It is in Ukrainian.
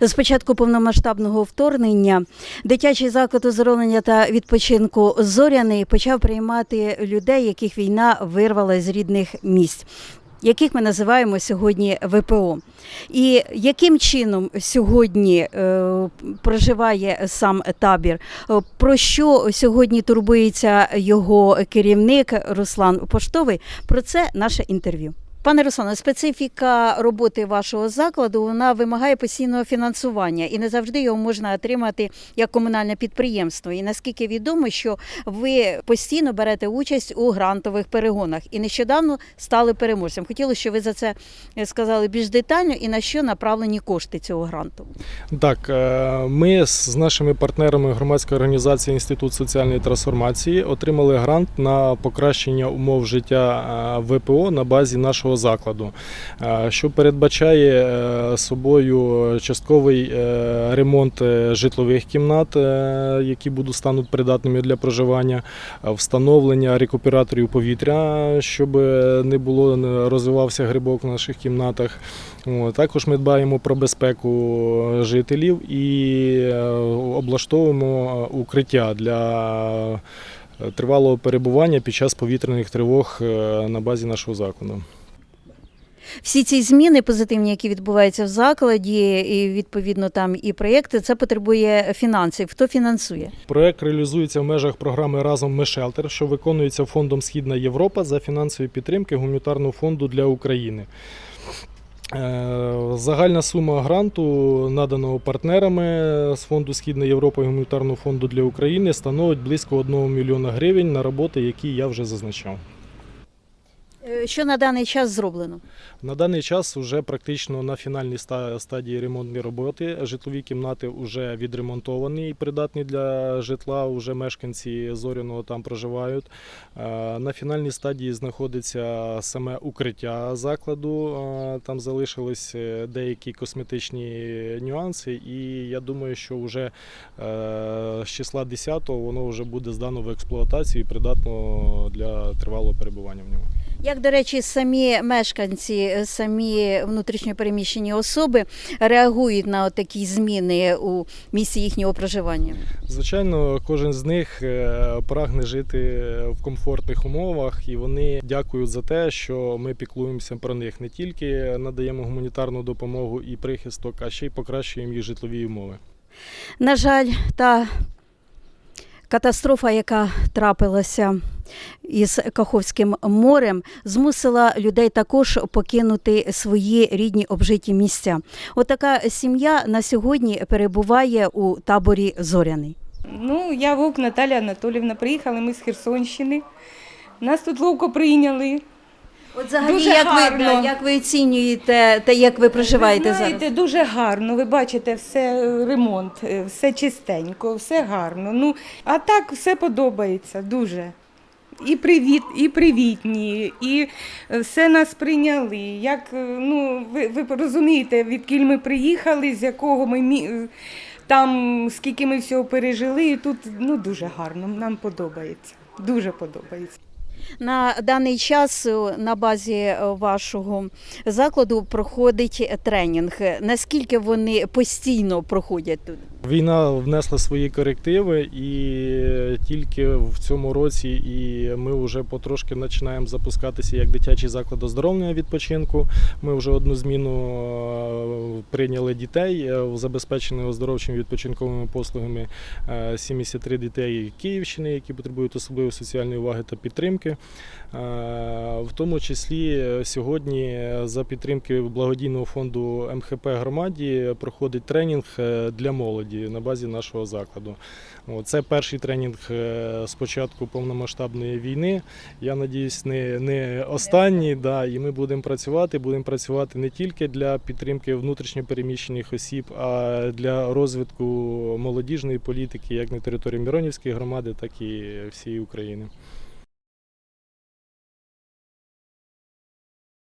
З початку повномасштабного вторгнення дитячий заклад оздоровлення та відпочинку Зоряний почав приймати людей, яких війна вирвала з рідних місць. Яких ми називаємо сьогодні ВПО, і яким чином сьогодні е, проживає сам табір? Про що сьогодні турбується його керівник Руслан Поштовий? Про це наше інтерв'ю. Пане Руслане, специфіка роботи вашого закладу вона вимагає постійного фінансування, і не завжди його можна отримати як комунальне підприємство. І наскільки відомо, що ви постійно берете участь у грантових перегонах і нещодавно стали переможцем. Хотілося, щоб ви за це сказали більш детально і на що направлені кошти цього гранту. Так, е, ми з нашими партнерами громадської організації Інститут соціальної трансформації отримали грант на покращення умов життя е, ВПО на базі нашого закладу, е, що передбачає е, собою частковий е, ремонт житлових кімнат, які будуть стануть придатними для проживання, встановлення рекуператорів повітря, щоб не було розвивався грибок в наших кімнатах. Також ми дбаємо про безпеку жителів і облаштовуємо укриття для тривалого перебування під час повітряних тривог на базі нашого закладу. Всі ці зміни позитивні, які відбуваються в закладі, і відповідно там і проєкти, це потребує фінансів. Хто фінансує? Проект реалізується в межах програми Разом ми Шелтер, що виконується фондом Східна Європа за фінансової підтримки гуманітарного фонду для України. Е, Загальна сума гранту, наданого партнерами з фонду Східна Європа і гуманітарного фонду для України, становить близько 1 мільйона гривень на роботи, які я вже зазначав. Що на даний час зроблено? На даний час вже практично на фінальній стадії ремонтні роботи. Житлові кімнати вже відремонтовані і придатні для житла. Уже мешканці зоряного там проживають. Е, На фінальній стадії знаходиться саме укриття закладу. Е, Там залишились е, деякі косметичні нюанси, і я думаю, що вже з числа 10-го воно вже буде здано в експлуатацію і придатно для тривалого перебування в ньому. Як, до речі, самі мешканці, самі внутрішньопереміщені особи реагують на такі зміни у місці їхнього проживання? Звичайно, кожен з них е, прагне жити в комфортних умовах, і вони дякують за те, що ми піклуємося про них не тільки надаємо гуманітарну допомогу і прихисток, а ще й покращуємо їх житлові умови. На жаль, та катастрофа, яка трапилася із Каховським морем, змусила людей також покинути свої рідні обжиті місця. Отака сім'я на сьогодні перебуває у таборі Зоряний. Ну, я Вовк Наталя Анатолівна. Приїхали ми з Херсонщини. Нас тут ловко прийняли. От взагалі, Дуже як ви, гарно. да, як ви оцінюєте те, як ви проживаєте ви знаєте, зараз? дуже гарно. Ви бачите, все е, ремонт, е, все чистенько, все гарно. Ну, а так все подобається дуже. І привіт, і привітні, і е, все нас прийняли. Як ну ви, ви розумієте, відкіль ми приїхали, з якого ми мі... там скільки ми всього пережили, і тут ну дуже гарно. Нам подобається. Дуже подобається. На даний час е, на базі е, вашого закладу проходить тренінг. Наскільки вони постійно проходять тут? Війна внесла свої корективи, і тільки в цьому році і ми вже потрошки починаємо запускатися як дитячий заклад оздоровлення відпочинку. Ми вже одну зміну е, прийняли дітей, е, забезпечені оздоровчими відпочинковими послугами е, 73 дітей Київщини, які потребують особливої соціальної уваги та підтримки. Е, В тому числі е, сьогодні за підтримки благодійного фонду МХП громаді проходить тренінг е, для молоді на базі нашого закладу. Це перший тренінг е, з початку повномасштабної війни. Я надіюсь, не, не останній. Да, і ми будемо працювати. Будемо працювати не тільки для підтримки внутрішньопереміщених осіб, а для розвитку молодіжної політики як на території Миронівської громади, так і всієї України.